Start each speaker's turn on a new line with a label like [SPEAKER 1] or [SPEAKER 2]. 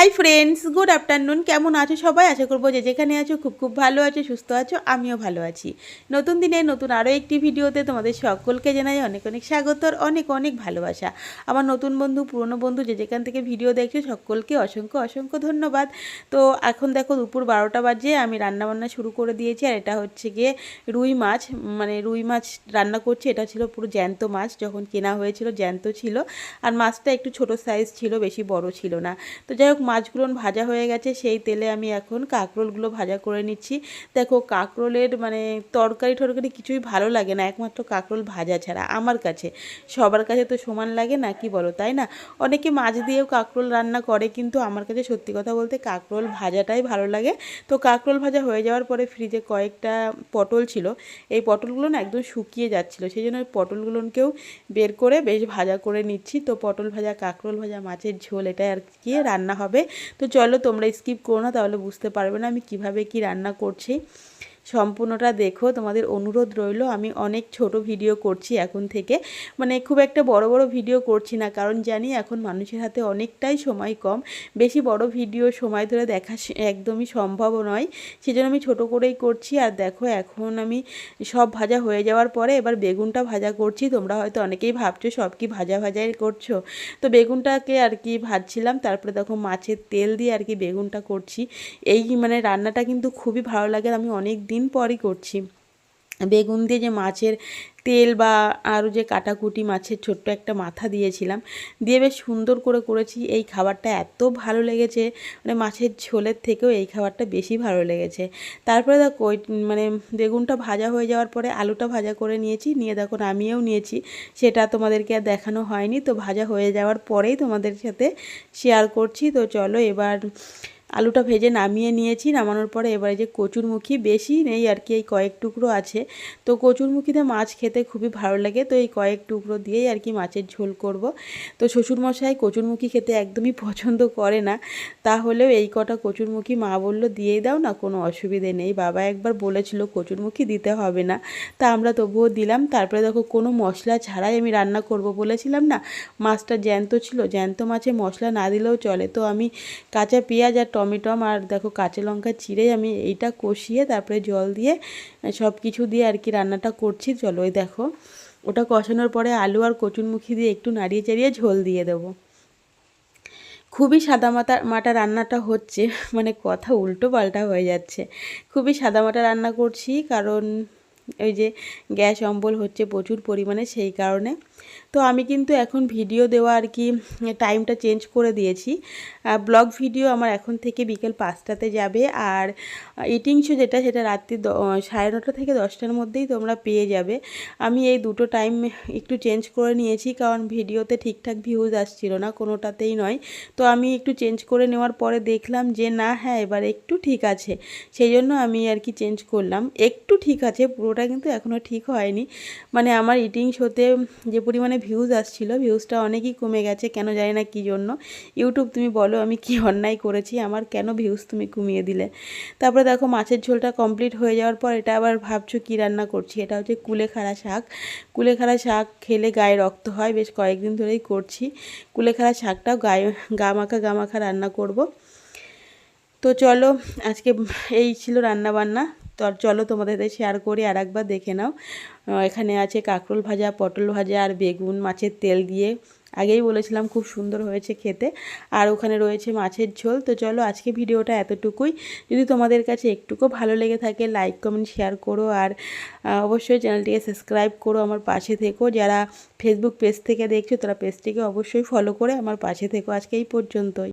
[SPEAKER 1] Hi friends, good afternoon. কেমন আছো সবাই? আশা করব যে যেখানে আছো খুব খুব ভালো আছো, সুস্থ আছো, আমিও ভালো আছি। নতুন দিনে নতুন আরও একটি ভিডিওতে তোমাদের সকলকে জানাই অনেক অনেক স্বাগতর অনেক অনেক ভালোবাসা। আমার নতুন বন্ধু, পুরনো বন্ধু যে যেখান থেকে ভিডিও দেখছ, সকলকে অসংখ্য অসংখ্য ধন্যবাদ। তো এখন দেখো দুপুর বারোটা বাজে, আমি রান্নাবান্না শুরু করে দিয়েছি আর এটা হচ্ছে গিয়ে রুই মাছ। মানে রুই মাছ রান্না করছি, এটা ছিল পুরো জ্যান্ত মাছ, যখন কেনা হয়েছিল জ্যান্ত ছিল। আর মাছটা একটু ছোট সাইজ ছিল, বেশি বড় ছিল না। তো যাই হোক মাছগুলো ভাজা হয়ে গেছে, সেই তেলে আমি এখন কাঁকরোলগুলো ভাজা করে নিচ্ছি। দেখো কাঁকরোলের মানে তরকারি টরকারি কিছুই ভালো লাগে না, একমাত্র কাঁকরোল ভাজা ছাড়া আমার কাছে। সবার কাছে তো সমান লাগে না, কি বলো, তাই না? অনেকে মাছ দিয়েও কাঁকরোল রান্না করে, কিন্তু আমার কাছে সত্যি কথা বলতে কাঁকরোল ভাজাটাই ভালো লাগে। তো কাঁকরোল ভাজা হয়ে যাওয়ার পরে ফ্রিজে কয়েকটা পটল ছিল, এই পটলগুলো না একদম শুকিয়ে যাচ্ছিল, সেই জন্য পটলগুলোকেও বের করে বেশ ভাজা করে নিচ্ছি। তো পটল ভাজা, কাঁকরোল ভাজা, মাছের ঝোল এটা আর কি রান্না হবে। তো চলো তোমরা স্কিপ করো না, তাহলে বুঝতে পারবে না আমি কীভাবে কি রান্না করছি। সম্পূর্ণটা দেখো, তোমাদের অনুরোধ রইল, আমি অনেক ছোট ভিডিও করছি এখন থেকে। মানে খুব একটা বড় বড় ভিডিও করছি না, কারণ জানি এখন মানুষের হাতে অনেকটাই সময় কম। বেশি বড় ভিডিও সময় ধরে দেখা একদমই সম্ভব নয়। সেজন্য আমি ছোট করেই করছি, আর দেখো এখন আমি সব ভাজা হয়ে যাওয়ার পরে এবার বেগুনটা ভাজা করছি। তোমরা হয়তো অনেকেই ভাবছ, সব কি ভাজা ভাজাই করছ? তো বেগুনটাকে আর কি ভাজছিলাম, তারপরে দেখো মাছের তেল দিয়ে আর কি বেগুনটা করছি। এই মানে রান্নাটা কিন্তু খুবই ভালো লাগে আমি অনেক দিন পরই করছি। বেগুন দিয়ে যে মাছের তেল বা আরও যে কাটাকুটি মাছের ছোট্ট একটা মাথা দিয়েছিলাম, দিয়ে বেশ সুন্দর করে করেছি। এই খাবারটা এত ভালো লেগেছে মানে মাছের ঝোলের থেকেও এই খাবারটা বেশি ভালো লেগেছে। তারপরে দেখো মানে বেগুনটা ভাজা হয়ে যাওয়ার পরে আলুটা ভাজা করে নিয়েছি। নিয়ে দেখো, নামিয়েও নিয়েছি। সেটা তোমাদেরকে আর দেখানো হয়নি। তো ভাজা হয়ে যাওয়ার পরেই তোমাদের সাথে শেয়ার করছি। তো চলো এবার আলুটা ভেজে নামিয়ে নিয়েছি, নামানোর পরে এবারে যে কচুরমুখী বেশি নেই আর কি, এই কয়েক টুকরো আছে। তো কচুরমুখীতে মাছ খেতে খুবই ভালো লাগে, তো এই কয়েক টুকরো দিয়েই আর কি মাছের ঝোল করব। তো শ্বশুরমশাই কচুরমুখী খেতে একদমই পছন্দ করে না, তাহলেও এই কটা কচুরমুখী মা বলল, দিয়েই দাও না, কোনো অসুবিধে নেই। বাবা একবার বলেছিল, কচুরমুখী দিতে হবে না। তা আমরা তবুও দিলাম, তারপরে দেখো কোনো মশলা ছাড়াই আমি রান্না করব বলেছিলাম না, মাছটা জ্যান্ত ছিল, জ্যান্ত মাছে মশলা না দিলেও চলে। তো আমি কাঁচা পেঁয়াজ আর টমেটম আর দেখো কাঁচা লঙ্কা চিড়ে আমি এইটা কষিয়ে তারপরে জল দিয়ে সব কিছু দিয়ে আর কি রান্নাটা করছি। চলো ওই দেখো, ওটা কষানোর পরে আলু আর কচুরমুখী দিয়ে একটু নাড়িয়ে চাড়িয়ে ঝোল দিয়ে দেবো। খুবই সাদামাটা মাটা রান্নাটা হচ্ছে মানে কথা উল্টো পাল্টা হয়ে যাচ্ছে। খুবই সাদামাটা রান্না করছি কারণ ওই যে গ্যাস অম্বল হচ্ছে প্রচুর পরিমাণে সেই কারণে। তো আমি কিন্তু এখন ভিডিও দেওয়া আর কি টাইমটা চেঞ্জ করে দিয়েছি। ব্লগ ভিডিও আমার এখন থেকে বিকেল পাঁচটাতে যাবে আর ইটিং শো যেটা সেটা রাত্রি সাড়ে নটা থেকে দশটার মধ্যেই তোমরা পেয়ে যাবে। আমি এই দুটো টাইম একটু চেঞ্জ করে নিয়েছি কারণ ভিডিওতে ঠিকঠাক ভিউজ আসছিল না, কোনোটাতেই নয়। তো আমি একটু চেঞ্জ করে নেওয়ার পরে দেখলাম যে না হ্যাঁ এবার একটু ঠিক আছে। সেই জন্য আমি আর কি চেঞ্জ করলাম। একটু ঠিক আছে, পুরোটা কিন্তু এখনও ঠিক হয়নি। মানে আমার ইটিং শোতে যে পরিমাণে ভিউজ আসছিল ভিউজটা অনেকই কমে গেছে, কেন জানি না কী জন্য। ইউটিউব তুমি বলো, আমি কি অন্যায় করেছি, আমার কেন ভিউজ তুমি কমিয়ে দিলে? তারপরে দেখো, মাছের ঝোলটা কমপ্লিট হয়ে যাওয়ার পর এটা আবার ভাবছ কী রান্না করছি? এটা হচ্ছে কুলেখাড়া শাক। কুলেখাড়া শাক খেলে গায়ে রক্ত হয়, বেশ কয়েকদিন ধরেই করছি। কুলেখাড়া শাকটাও গায়ে গা মাখা গা মাখা রান্না করব। তো চলো, আজকে এই ছিল রান্না বান্না তো আর চলো তোমাদের শেয়ার করি আর একবার দেখে নাও। এখানে আছে কাঁকরোল ভাজা, পটল ভাজা আর বেগুন মাছের তেল দিয়ে। আগেই বলেছিলাম খুব সুন্দর হয়েছে খেতে। আর ওখানে রয়েছে মাছের ঝোল। তো চলো আজকে ভিডিওটা এতটুকুই। যদি তোমাদের কাছে একটুকু ভালো লেগে থাকে লাইক কমেন্ট শেয়ার করো। আর অবশ্যই চ্যানেলটিকে সাবস্ক্রাইব করো আমার পাশে থেকো। যারা ফেসবুক পেজ থেকে দেখছ, তারা পেজটিকে অবশ্যই ফলো করে আমার পাশে থেকো। আজকে এই পর্যন্তই।